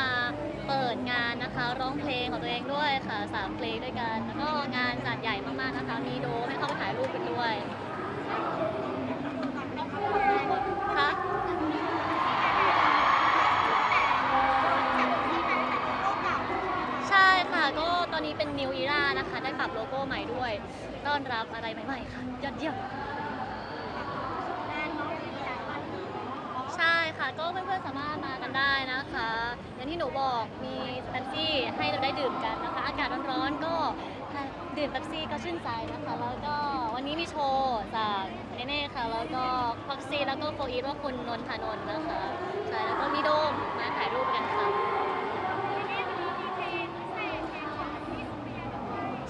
มาเปิดงานนะคะ ร้องเพลงของตัวเองด้วยค่ะสามเพลงด้วยกัน แล้วก็งานจัดใหญ่มากๆนะคะมีโดมให้เข้าไปถ่ายรูปกันด้วยค่ะใช่ค่ะก็ตอนนี้เป็น New Era นะคะ ได้ปรับโลโก้ใหม่ด้วย ต้อนรับอะไรใหม่ๆค่ะยอดเยี่ยม ใช่ ค่ะ ก็เพื่อนๆสามารถมากันได้นะคะ อย่างที่หนูบอกมีเป๊ปซี่ให้เราได้ดื่มกันนะคะ อากาศร้อนๆก็ดื่มเป๊ปซี่ก็ชื่นใจนะคะ แล้วก็วันนี้มีโชว์จากเนเน่ค่ะ แล้วก็ฟ็อกซี่แล้วก็โฟอีว่าคุณนนทานนท์นะคะใช่แล้วก็มีโดมมาถ่ายรูปกันค่ะ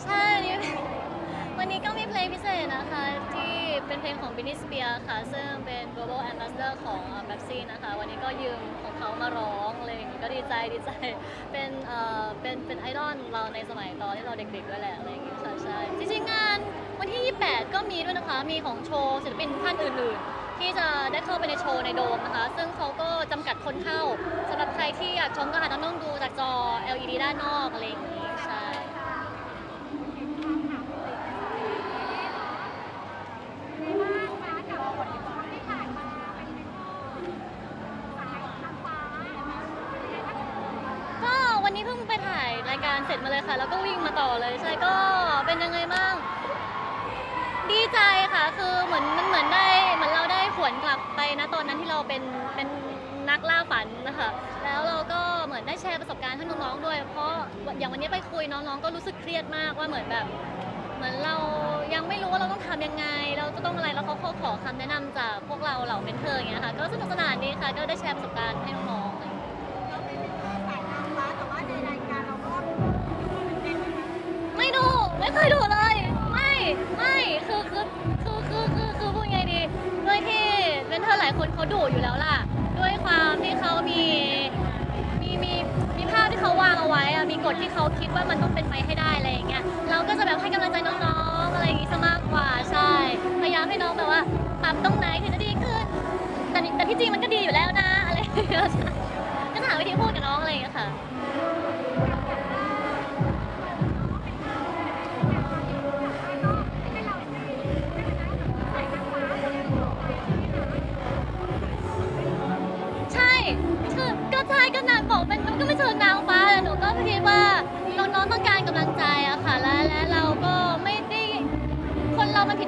ใช่วันนี้วันนี้ก็มีเพลงพิเศษนะคะที่ เป็นเพลงของ Britney Spears ค่ะ ซึ่งเป็น global ambassador ของ Pepsi นะคะ วันนี้ก็ยืมของเขามาร้องอะไรอย่างงี้ก็ดีใจดีใจ เป็นเอ่อเป็นเป็นไอดอลเราในสมัยตอนที่เราเด็กๆด้วยแหละอะไรอย่างงี้ค่ะใช่จริงๆงานวันที่ 28 ก็มีด้วยนะคะ มีของโชว์ศิลปินท่านอื่นๆ ที่จะได้เข้าไปในโชว์ในโดมนะคะ ซึ่งเขาก็จำกัดคนเข้าสำหรับใครที่อยากชมก็อาจจะต้องดูจากจอ LED ด้านนอกอะไรอย่างงี้ใช่ ก็ วันนี้เพิ่งไปถ่ายรายการเสร็จมาเลยค่ะ แล้วก็วิ่งมาต่อเลยใช่ก็เป็นยังไงบ้าง ดีใจค่ะ คือเหมือนมันเหมือนได้เหมือนเราได้หวนกลับไปนะตอนนั้นที่เราเป็นเป็นนักล่าฝันนะคะแล้วเราก็เหมือนได้แชร์ประสบการณ์ให้น้องๆด้วย เพราะอย่างวันนี้ไปคุยน้องๆก็รู้สึกเครียดมากว่าเหมือนแบบ เหมือนเรายังไม่รู้ว่าเราต้องทำยังไง เราจะต้องอะไรแล้วเขาขอคำแนะนำจากพวกเราเหล่าเมนเทอร์อย่างเงี้ยค่ะก็สนุกสนานดีค่ะ ก็ได้แชร์ประสบการณ์ให้น้องๆ อะไรอย่างเงี้ยไม่ดู ไม่เคยดูเลย ไม่ไม่คือคือคือคือคือคือพูดไงดี ด้วยที่เป็นเธอหลายคนเขาดุอยู่แล้วล่ะ ด้วยความที่เขามีมีมีมีภาพที่เขาวางเอาไว้อะมีกฎที่เขาคิดว่ามันต้องเป็นไปให้ได้อะไรอย่างเงี้ยเราก็จะแบบให้กำลังใจน้องๆอะไรอย่างงี้ซะมากกว่าใช่ พยายามให้น้องแบบว่าปรับตรงไหนถึงจะดีขึ้น แต่นี่แต่ที่จริงมันก็ดีอยู่แล้วนะอะไรอย่างเงี้ยใช่ก็จะหาวิธีพูดกับน้องอะไรอย่างเงี้ยค่ะใ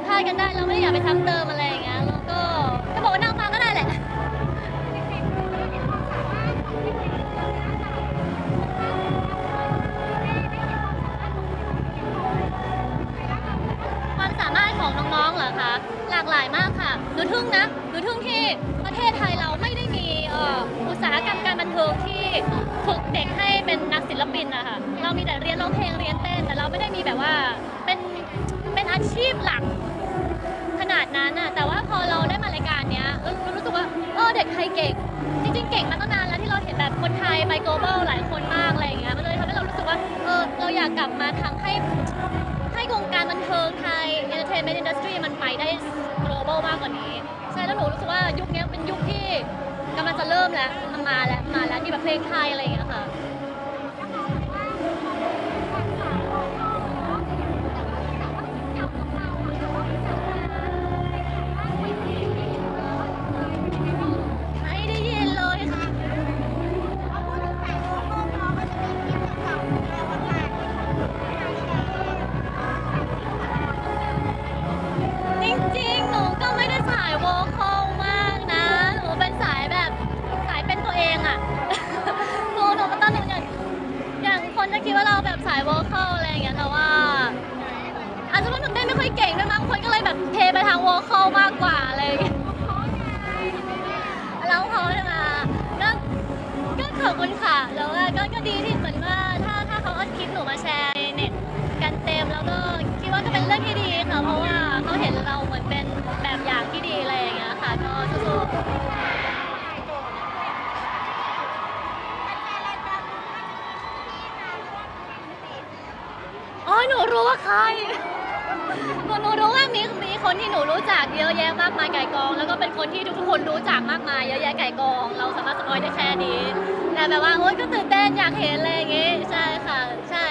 พลาดกันได้เราไม่ได้อยากไปซ้ำเติมอะไรอย่างเงี้ยแล้วก็ก็บอกว่านางฟ้าก็ได้แหละความสามารถของน้องๆเหรอคะหลากหลายมากค่ะหนูทึ่งนะหนูทึ่งที่ประเทศไทยเราไม่ได้มีเอ่ออุตสาหกรรมการบันเทิงที่ฝึกเด็กให้เป็นนักศิลปินนะคะเรามีแต่เรียนร้องเพลงเรียนเต้นแต่เราไม่ได้มีแบบว่าเป็นเป็นอาชีพหลัก เด็กไทยเก่ง จริง ๆ เก่งมาตั้งนานแล้วที่เราเห็นแบบคนไทยไป global หลายคนมากอะไรอย่างเงี้ย มันเลยทำให้เรารู้สึกว่า เออ เราอยากกลับมาทำให้ให้วงการบันเทิงไทย entertainment industry มันไปได้ global มากกว่านี้ ใช่ แล้วหนูรู้สึกว่ายุคนี้เป็นยุคที่กำลังจะเริ่มแล้ว มันมาแล้ว มาแล้วมีแบบเพลงไทยอะไรอย่างเงี้ยค่ะ เคอลอะไรอย่างเงี้ยแต่ว่า อาจจะเพราะหนูเต้นไม่ค่อยเก่งด้วยมั้งคนก็เลยแบบเทไปทางโวคอลมากกว่าอะไรอย่างเงี้ยแล้วเขาใช่ไหมก็ก็ขอบคุณค่ะแล้วว่าก็ก็ดีที่เหมือนว่าถ้าถ้าเขาเอาคลิปหนูมาแชร์ในเน็ตกันเต็มแล้วก็คิดว่าก็เป็นเรื่องที่ดีค่ะเพราะว่าเขาเห็นเราเหมือนเป็นแบบอย่างที่ดีอะไรอย่างเงี้ยค่ะก็สู้ๆ หนูรู้ว่าใครหนูหนูรู้ว่ามีมีคนที่หนูรู้จักเยอะแยะมากมายไก่กอง แล้วก็เป็นคนที่ทุกคนรู้จักมากมายเยอะแยะไก่กอง เราสามารถสปอยได้แค่นี้ แต่แบบว่าโอ๊ยก็ตื่นเต้นอยากเห็นอะไรอย่างงี้ใช่ค่ะ ใช่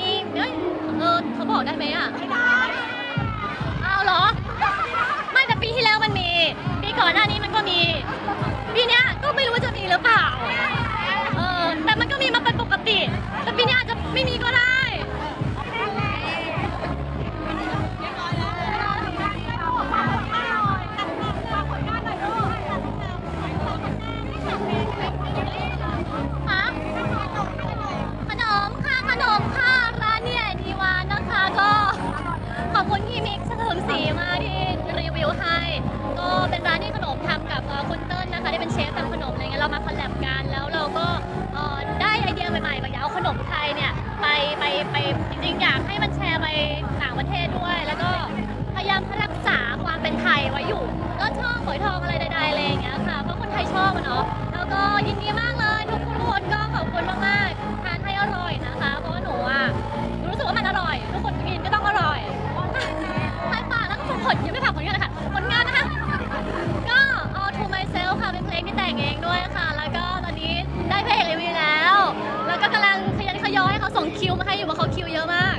มีเอ้ยเออเขาบอกได้ไหมอะไม่ได้เอาเหรอ ไม่แต่ปีที่แล้วมันมี ปีก่อนหน้านี้มันก็มี ปีเนี้ยก็ไม่รู้ว่าจะมีหรือเปล่า เออแต่มันก็มีมาเป็นปกติ แต่ปีเนี้ยอาจจะไม่มีก็ได้ ไปจริงๆอยากให้มันแชร์ไปต่างประเทศด้วย แล้วก็พยายามรักษาความเป็นไทยไว้อยู่ ก็ชอบหอยทองอะไรใดๆอะไรอย่างเงี้ยค่ะเพราะคนไทยชอบอะเนาะแล้วก็ยินดีมากเลย ส่งคิวมาให้อยู่ว่าเขาคิวเยอะมาก